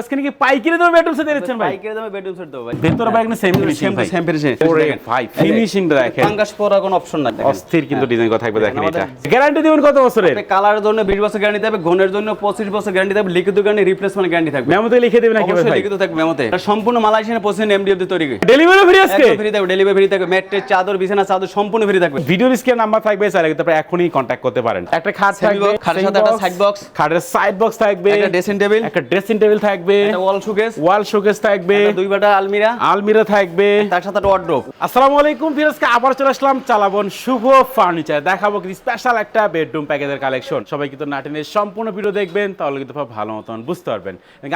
আজকে নাকি পাইকারি দামে বেডরুম সেট দিচ্ছেন ভাই? পাইকারি দামে বেডরুম সেট দেবো ভাই। ভেতরে ভাই সেম ফিনিশিং ভাই। দেখেন। ভাই ফিনিশিং দেখেন। পাঙ্গাস পরা কোনো অপশন নাই। অস্থির কিন্তু ডিজাইন করা থাকবে দেখেন এটা। গ্যারান্টি দিবেন কত বছরের? আপনি কালারের জন্য 20 বছর গ্যারান্টি ঘনের জন্য 25 বছর গ্যারান্টি থাকবে লিখিত গ্যারান্টি রিপ্লেসমেন্ট গ্যারান্টি থাকবে। মেমোতে লিখে দিবেন নাকি ভাই? লিখিত থাকবে মেমোতে। এটা সম্পূর্ণ এমডিএফ দিয়ে তৈরি ডেলিভারি ফ্রি আজকে? ফ্রি থাকবে ডেলিভারি ফ্রি থাকবে। ম্যাট্রেস চাদর বিছানা চাদর সম্পূর্ণ ফ্রি থাকবে। ভিডিওর স্ক্রিন নাম্বার থাকবে চাইলে এখনই কন্ট্যাক্ট করতে পারেন। একটা খাট থাকবে খাটের সাথে একটা side box, খাটের সাইড বক্স থাকবে। একটা ড্রেসিং টেবিল একটা ড্রেসিং টেবিল থাকবে। একটা ওয়াল শোকেস ওয়াল শোকেস থাকবে। দুই বাটা আলমিরা। আলমিরা থাকবে। তার সাথে একটা ওয়ার্ড্রোব আসসালামু আলাইকুম ফিরোজকে আবার চলে আসলাম চালাবন শুভ ফার্নিচার দেখাবো কিন্তু স্পেশাল একটা বেডরুম প্যাকেজের কালেকশন সবাই কিন্তু নাটিনের সম্পূর্ণ ভিডিও দেখবেন তাহলে কিন্তু ভালো মতন বুঝতে পারবেন।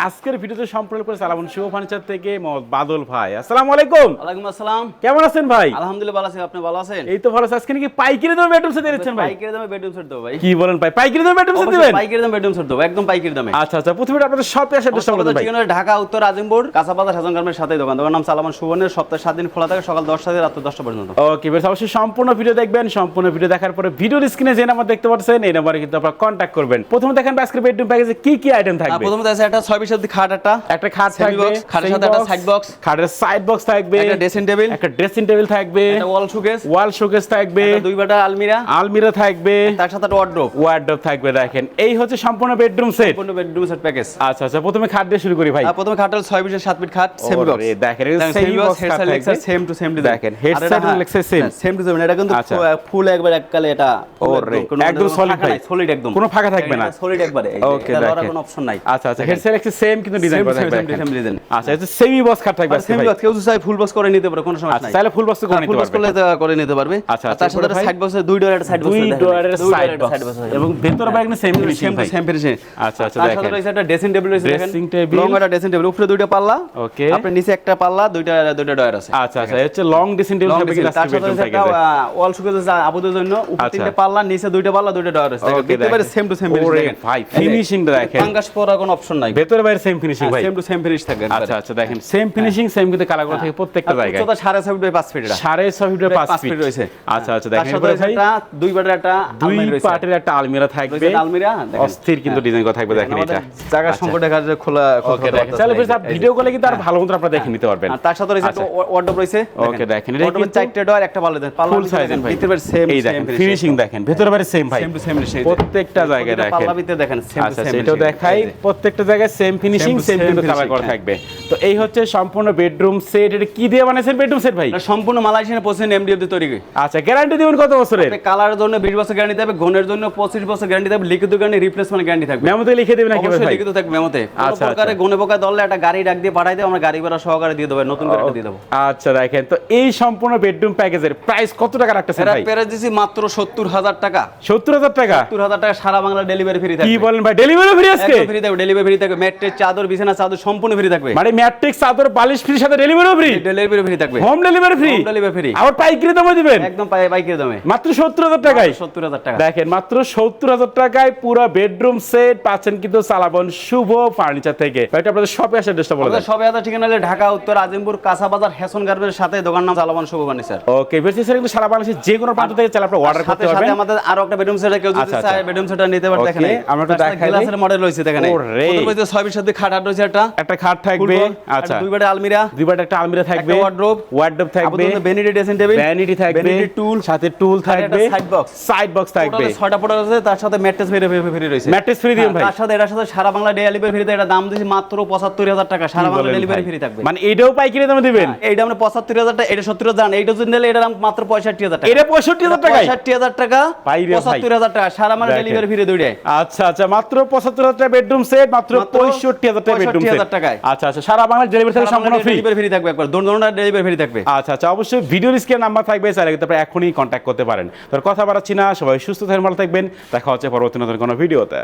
আজকের ভিডিওতে সম্পূর্ণ করে চালাবন শুভ ফার্নিচার থেকে বাদল ভাই। আসসালামু আলাইকুম। ওয়ালাইকুম আসসালাম। কেমন আছেন ভাই? আলহামদুলিল্লাহ ভালো আছি আপনি ভালো আছেন? এই তো ভালো আছে। আজকে নাকি পাইকারি দামে বেডরুম সেট দিচ্ছেন ভাই। পাইকারি দামে বেডরুম সেট দেবো ভাই। কি বলেন ভাই পাইকারি দামে বেডরুম সেট দিবেন? পাইকারি দামে বেডরুম সেট দেবো একদম পাইকারি দামে। আচ্ছা আচ্ছা প্রথমে আপনাদের শপে আসার চেষ্টা ঠিকানা ঢাকা উত্তর আজিমপুর কাঁচাবাজার সাথে দোকান। দোকান নাম সালামান সুবর্ণের। সপ্তাহে সাত দিন খোলা থাকে সকাল দশটা থেকে রাত দশটা পর্যন্ত। ওকে বেশ অবশ্যই সম্পূর্ণ ভিডিও দেখবেন। সম্পূর্ণ ভিডিও দেখার পরে ভিডিওর স্ক্রিনে যে নাম্বার দেখতে পাচ্ছেন এই নাম্বারে কিন্তু আপনারা কন্ট্যাক্ট করবেন। প্রথমে দেখেন আজকের বেডরুম প্যাকেজে কি কি আইটেম থাকবে? প্রথমে আছে একটা ছয় খাট একটা। একটা খাট থাকবে খাটের সাথে একটা side box, খাটের সাইড বক্স থাকবে একটা ড্রেসিং টেবিল একটা ড্রেসিং টেবিল থাকবে একটা ওয়াল শোকেস ওয়াল শোকেস থাকবে দুই বাটা আলমিরা। আলমিরা থাকবে তার সাথে একটা থাকবে দেখেন। এই হচ্ছে সম্পূর্ণ বেডরুম সেট সম্পূর্ণ বেডরুম সেট প্যাকেজ আচ্ছা আচ্ছা প্রথমে খাট দিয়ে শুরু করি ভাই। প্রথমে খাটটা ছয় বিশের সাত ফিট খাট সেমি বক্স দেখেন, খাট থাকবে। সেম টু সেম দেখেন, side and leg same to same এটা কিন্তু আচ্ছা। ফুল একবার এককালে এটা একদম solid ভাই। সলিড একদম। কোনো ফাঁকা থাকবে না। সলিড একবারে ওকে দেখেন। কোনো অপশন নাই। আচ্ছা আচ্ছা হেড সেট সেম কিন্তু ডিজাইন করা থাকবে দেখেন। same design। আচ্ছা এটা সেমি বক্স খাট থাকবে সেমি বক্স কেউ চাই ফুল বক্স করে নিতে পারে কোনো সমস্যা আচ্ছা নাই। তাহলে ফুল বক্স করে নিতে ফুল বক্স পারবে। তো করে নিতে পারবে। আচ্ছা, তার আচ্ছা, সাথে সাইড বক্সে দুই ডোরের সাইড বক্স দুই ডোয়ারের সাইড বক্স এবং ভেতরে একটা সেম সেম সেম আচ্ছা আচ্ছা তার সাথে দেখেন। একটা ড্রেসিং টেবিল রয়েছে দেখেন Table। লং একটা ড্রেসিং টেবিল উপরে দুইটা পাল্লা ওকে আপনার নিচে একটা পাল্লা দুইটা দুইটা ডয়ার আছে। আচ্ছা আচ্ছা হচ্ছে লং ড্রেসিং টেবিল ড্রেসিং কিন্তু তার সাথে একটা ওয়াল শুকেছে যা আবুদের জন্য উপরে আচ্ছা। তিনটে পাল্লা নিচে দুইটা পাল্লা দুইটা ডয়ার আছে। দেখতে পারে সেম টু সেম ভাই ফিনিশিং দেখেন পাঙ্গাস পরা কোনো অপশন নাই। ভেতরে বাইরে সেম ফিনিশিং ভাই। সেম টু সেম ফিনিশ থাকে আচ্ছা আচ্ছা দেখেন। সেম ফিনিশিং সেম কিন্তু কালার করা থাকে প্রত্যেকটা জায়গায়। উচ্চতা সাড়ে ছয় ফিট বাই পাঁচ ফিট এটা। সাড়ে ছয় ফিটের পাঁচ ফিট রয়েছে। আচ্ছা আচ্ছা দেখেন ভাই। দুই বাটের একটা দুই। পার্টের একটা আলমিরা থাকবে। আলমিরা। অস্থির কিন্তু ডিজাইন করা থাকবে দেখেন এটা জায়গা। সংকট দেখা যায় খোলা ওকে দেখেন তাহলে ভিডিও কলে কিন্তু আর ভালো মতো আপনারা দেখে নিতে পারবেন। তার সাথে রয়েছে ওয়ার্ডরোব রয়েছে। ওকে, দেখেন, এটা কিন্তু চারটে ডয়ার একটা পাল্লা দেন ফুল সাইজ ভিতরে সেম এই দেখেন ফিনিশিং দেখেন ভেতরে বাইরে সেম ভাই। সেম সেম প্রত্যেকটা জায়গায় দেখেন। পাল্লা ভিতরে দেখেন সেম সেম সেটাও দেখাই প্রত্যেকটা জায়গায় সেম ফিনিশিং সেম কিন্তু কালার করা। থাকবে। তো এই হচ্ছে সম্পূর্ণ বেডরুম সেট এটা কি দিয়ে বানাইছেন বেডরুম সেট ভাই? সম্পূর্ণ মালয়েশিয়ানের পছন্দ এমডিএফ দিয়ে তৈরি। আচ্ছা গ্যারান্টি দিবেন কত বছরের? কালারের জন্য 20 বছর গ্যারান্টি থাকবে ঘনের জন্য 25 বছর গ্যারান্টি থাকবে লিখিত গ্যারান্টি রিপ্লেসমেন্ট গ্যারান্টি থাকবে। মেমোতে লিখে দিবেন নাকি ভাই। লিখিত থাকবে মেমোতে। আচ্ছা, প্রকারে আচ্ছা। গনে পোকা দললে একটা গাড়ি ডাক দিয়ে পাঠাই দেব আমরা গাড়ি ভাড়া সহকারে দিয়ে দেবো নতুন করে দিয়ে দেবো। আচ্ছা দেখেন তো এই সম্পূর্ণ বেডরুম প্যাকেজের প্রাইস কত টাকা রাখতেছেন এরা ভাই? পেরে দিছি মাত্র সত্তর হাজার টাকা। সত্তর হাজার টাকা? সত্তর হাজার টাকা সারা বাংলা ডেলিভারি ফ্রি কি বলেন ভাই ডেলিভারি ফ্রি আজকে? ফ্রি থাকবে ডেলিভারি ফ্রি থাকবে। চাদর বিছানা চাদর সম্পূর্ণ ফ্রি থাকবে। মানে ম্যাট্রিক্স চাদর বালিশ ফ্রির সাথে ডেলিভারি ফ্রি ডেলিভারি ফ্রি থাকবে। Home delivery free delivery free। আবার পাইকারি দামে দিবেন? একদম পাই বাইকের দামে। মাত্র সত্তর হাজার টাকায়? সত্তর হাজার টাকা। দেখেন মাত্র সত্তর হাজার টাকায় পুরো বেডরুম সেট পাচ্ছেন কিন্তু সালাবন শুভ ফার্নিচার থেকে। এটা আপনাদের শপে আসার চেষ্টা বলে আমাদের সবে হাজার ঠিকানা হলে ঢাকা উত্তর আজিমপুর কাঁচাবাজার হেসন গার্মেন্টের সাথে। দোকান নাম চালাবান শুভবাণী স্যার। ওকে বেশি স্যার কিন্তু সারা বাংলাদেশের যে কোনো প্রান্ত থেকে চাইলে আপনি অর্ডার করতে সাথে পারবেন। আমাদের আরও একটা বেডরুম সেট কেউ যদি আচ্ছা, চায় আচ্ছা। বেডরুম সেটটা নিতে পারে দেখেন। আমরা একটু দেখাই দিই। গ্লাসের মডেল রয়েছে দেখেন। ওরে। প্রথমে ছয় বিশ সাথে খাট আট রয়েছে একটা। একটা খাট থাকবে আচ্ছা। দুই বাটে আলমিরা। দুইবার একটা আলমিরা থাকবে। wardrobe, ওয়ার্ডরোব থাকবে। ভ্যানিটি ড্রেসিং টেবিল ভ্যানিটি থাকবে। ভ্যানিটি টুল সাথে টুল থাকবে। সাইড বক্স সাইড বক্স থাকবে। ছয়টা প্রোডাক্ট আছে তার সাথে ম্যাট্রেস ফ্রি ফ্রি রয়েছে। ম্যাট্রেস ফ্রি হ্যাঁ, ভাই। তার সাথে এটার সাথে সারা বাংলা ডেলিভারি ফ্রিতে এটা দাম মাত্র পঁচাত্তর হাজার টাকা সারা বাংলা ডেলিভারি ফ্রি থাকবে। মানে এটাও পাইকারি দামে দিবেন? এইটা মানে পঁচাত্তর হাজার টাকা এটা সত্তর হাজার এইটা যদি নিলে এটার দাম মাত্র পঁয়ষট্টি হাজার টাকা। এটা পঁয়ষট্টি হাজার টাকায়? পঁয়ষট্টি হাজার টাকা। পঁচাত্তর হাজার টাকা সারা দেখেন। ডেলিভারি ফ্রি দুইটাই আচ্ছা আচ্ছা মাত্র পঁচাত্তর হাজার টাকা বেডরুম সেট মাত্র পঁয়ষট্টি হাজার টাকা বেডরুম সেট টাকায়। আচ্ছা আচ্ছা সারা বাংলার ডেলিভারি থেকে সম্পূর্ণ ফ্রি ডেলিভারি ফ্রি থাকবে একবার। দোনো ডেলিভারি ফ্রি থাকবে। আচ্ছা আচ্ছা অবশ্যই ভিডিও স্ক্রিন নাম্বার থাকবে চাইলে এখনই কন্ট্যাক্ট করতে পারেন। তোর কথা বাড়াচ্ছি না সবাই সুস্থ থাকবেন ভালো থাকবেন। দেখা হচ্ছে পরবর্তী নতুন কোনো ভিডিওতে